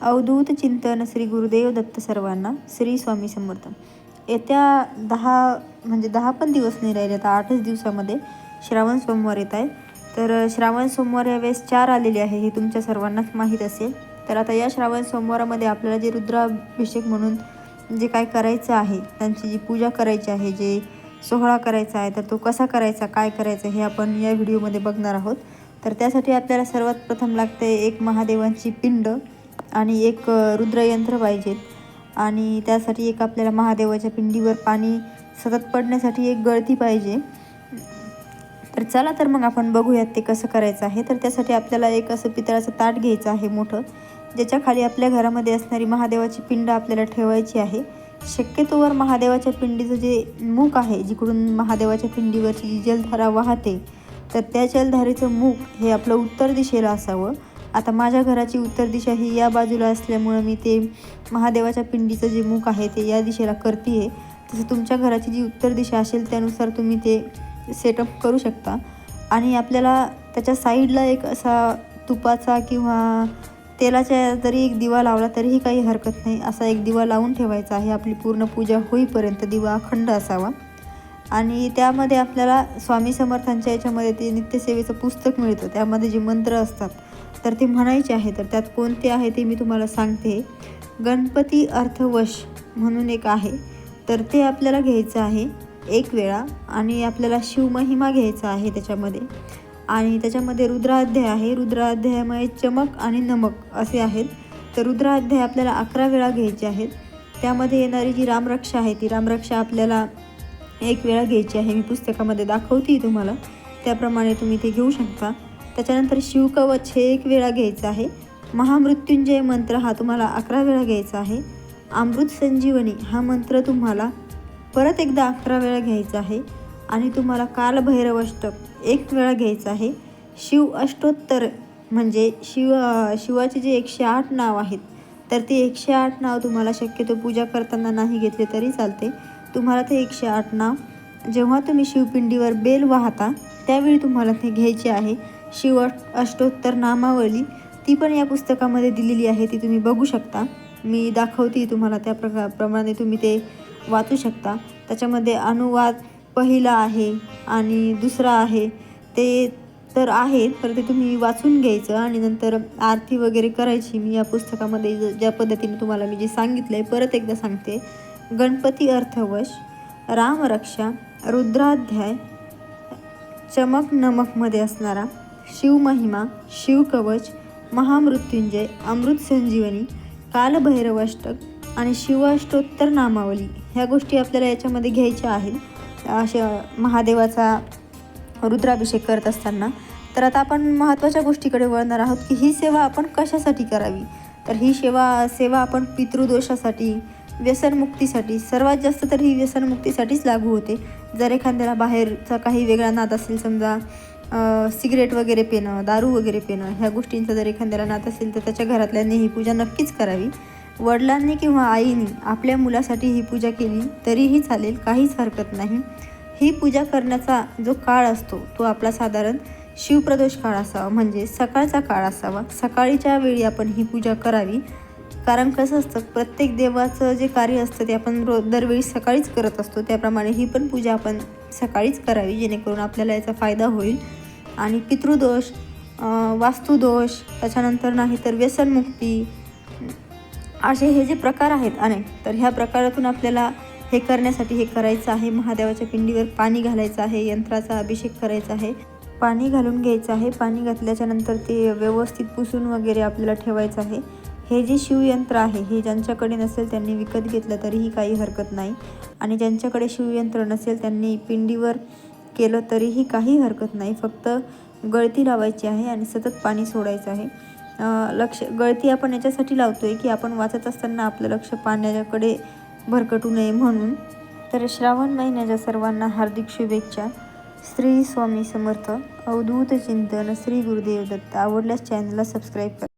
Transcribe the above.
अवधूत चिंतन श्री गुरुदेव दत्त सर्वांना श्री स्वामी समर्थ. येत्या दहा म्हणजे दहा पण दिवस नाही राहिले आता आठच दिवसामध्ये श्रावण सोमवार येत आहे. तर श्रावण सोमवार यावेळेस चार आलेले आहे हे तुमच्या सर्वांनाच माहीत असेल. तर आता या श्रावण सोमवारामध्ये आपल्याला जे रुद्राभिषेक म्हणून जे काय करायचं आहे त्यांची जी पूजा करायची आहे जे सोहळा करायचा आहे तर तो कसा करायचा काय करायचा हे आपण या व्हिडिओमध्ये बघणार आहोत. तर त्यासाठी आपल्याला सर्वात प्रथम लागते एक महादेवांची पिंड. आणि एक रुद्रयंत्र पाहिजेत आणि त्यासाठी एक आपल्याला महादेवाच्या पिंडीवर पाणी सतत पडण्यासाठी एक गळती पाहिजे. तर चला तर मग आपण बघूयात ते कसं करायचं आहे. तर त्यासाठी आपल्याला एक असं पितळाचं ताट घ्यायचं आहे मोठं. ज्याच्या खाली आपल्या घरामध्ये असणारी महादेवाची पिंड आपल्याला ठेवायची आहे. शक्यतोवर महादेवाच्या पिंडीचं जे मूक आहे जिकडून महादेवाच्या पिंडीवरची जी जलधारा वाहते तर त्या जलधारेचं मूक हे आपलं उत्तर दिशेला असावं. आता माझ्या घराची उत्तर दिशा ही या बाजूला असल्यामुळं मी ते महादेवाच्या पिंडीचं जे मुख आहे ते या दिशेला करते आहे तसं तुमच्या घराची जी उत्तर दिशा असेल त्यानुसार तुम्ही ते सेटअप करू शकता. आणि आपल्याला त्याच्या साईडला एक असा तुपाचा किंवा तेलाच्या जरी एक दिवा लावला तरीही काही हरकत नाही. असा एक दिवा लावून ठेवायचा आहे. आपली पूर्ण पूजा होईपर्यंत दिवा अखंड असावा. आणि त्यामध्ये आपल्याला स्वामी समर्थांच्या याच्यामध्ये ते नित्यसेवेचं पुस्तक मिळतं. त्यामध्ये जे मंत्र असतात तर ते म्हणायचे आहे तर त्यात कोणते आहे ते मी तुम्हाला सांगते. गणपती अर्थवश म्हणून एक आहे. तर ते आपल्याला घ्यायचं आहे एक वेळा आणि आपल्याला शिवमहिमा घ्यायचा आहे त्याच्यामध्ये. आणि त्याच्यामध्ये रुद्राध्याय आहे. रुद्राध्यायामुळे चमक आणि नमक असे आहेत. तर रुद्राध्याय आपल्याला अकरा वेळा घ्यायचे आहेत. त्यामध्ये येणारी जी रामरक्षा आहे ती रामरक्षा आपल्याला एक वेळा घ्यायची आहे. मी पुस्तकामध्ये दाखवते तुम्हाला. त्याप्रमाणे तुम्ही ते घेऊ शकता. त्याच्यानंतर शिवकवच हे एक वेळा घ्यायचं आहे. महामृत्युंजय मंत्र हा तुम्हाला अकरा वेळा घ्यायचा आहे. अमृत संजीवनी हा मंत्र तुम्हाला परत एकदा अकरा वेळा घ्यायचा आहे. आणि तुम्हाला कालभैरवष्टक एक वेळा घ्यायचं आहे. शिव अष्टोत्तर म्हणजे शिव शिवाचे जे एकशे आठ नाव आहेत तर ते एकशे आठ नाव तुम्हाला शक्यतो पूजा करताना नाही घेतले तरी चालते. तुम्हाला ते एकशे आठ नाव जेव्हा तुम्ही शिवपिंडीवर बेल वाहता त्यावेळी तुम्हाला ते घ्यायचे आहे. शिव अष्टोत्तर नामावली ती पण या पुस्तकामध्ये दिलेली आहे ती तुम्ही बघू शकता. मी दाखवते तुम्हाला त्या प्रका प्रमाणे तुम्ही ते वाचू शकता. त्याच्यामध्ये अनुवाद पहिला आहे आणि दुसरा आहे. ते तर आहे तर ते तुम्ही वाचून घ्यायचं आणि नंतर आरती वगैरे करायची. मी या पुस्तकामध्ये ज्या पद्धतीने तुम्हाला मी जे सांगितलं आहे परत एकदा सांगते. गणपती अर्थवश रामरक्षा रुद्राध्याय चमक नमकमध्ये असणारा शिवमहिमा शिवकवच महामृत्युंजय अमृत संजीवनी कालभैरवाष्टक आणि शिवाष्टोत्तर नामावली ह्या गोष्टी आपल्याला याच्यामध्ये घ्यायच्या आहेत. अशा महादेवाचा रुद्राभिषेक करत असताना. तर आता आपण महत्त्वाच्या गोष्टीकडे वळणार आहोत की ही सेवा आपण कशासाठी करावी? तर ही सेवा सेवा आपण पितृदोषासाठी व्यसनमुक्तीसाठी सर्वात जास्त तर ही व्यसनमुक्तीसाठीच लागू होते. जर एखाद्याला बाहेरचा काही वेगळा नाद असेल समजा सिगरेट वगैरे पिणं दारू वगैरे पिणं ह्या गोष्टींचा जर एखाद्याला नात असेल तर त्याच्या घरातल्यांनी ही पूजा नक्कीच करावी. वडिलांनी किंवा आईने आपल्या मुलासाठी ही पूजा केली तरीही चालेल काहीच हरकत नाही. ही पूजा करण्याचा जो काळ असतो तो आपला साधारण शिवप्रदोष काळ असावा म्हणजे सकाळचा काळ असावा. सकाळीच्या वेळी आपण ही पूजा करावी. कारण कसं असतं प्रत्येक देवाचं जे कार्य असतं ते आपण रो दरवेळी सकाळीच करत असतो. त्याप्रमाणे ही पण पूजा आपण सकाळीच करावी जेणेकरून आपल्याला याचा फायदा होईल. आणि पितृदोष वास्तुदोष त्याच्यानंतर नाही तर व्यसनमुक्ती असे हे जे प्रकार आहेत अनेक तर ह्या प्रकारातून आपल्याला हे करण्यासाठी हे करायचं आहे. महादेवाच्या पिंडीवर पाणी घालायचं आहे यंत्राचा अभिषेक करायचा आहे. पाणी घालून घ्यायचं आहे. पाणी घातल्याच्या नंतर ते व्यवस्थित पुसून वगैरे आपल्याला ठेवायचं आहे. हे जे शिवयंत्र आहे हे ज्यांच्याकडे नसेल त्यांनी विकत घेतलं तरीही काही हरकत नाही. आणि ज्यांच्याकडे शिवयंत्र नसेल त्यांनी पिंडीवर केलं तरीही काही हरकत नाही. फक्त गळती लावायची आहे आणि सतत पाणी सोडायचं आहे. लक्ष गळती आपण याच्यासाठी लावतो आहे की आपण वाचत असताना आपलं लक्ष पाण्याकडे भरकटू नये म्हणून. तर श्रावण महिन्याच्या सर्वांना हार्दिक शुभेच्छा. श्री स्वामी समर्थ. अवधूत चिंतन श्री गुरुदेव दत्त. आवडल्यास चॅनलला सबस्क्राईब करा.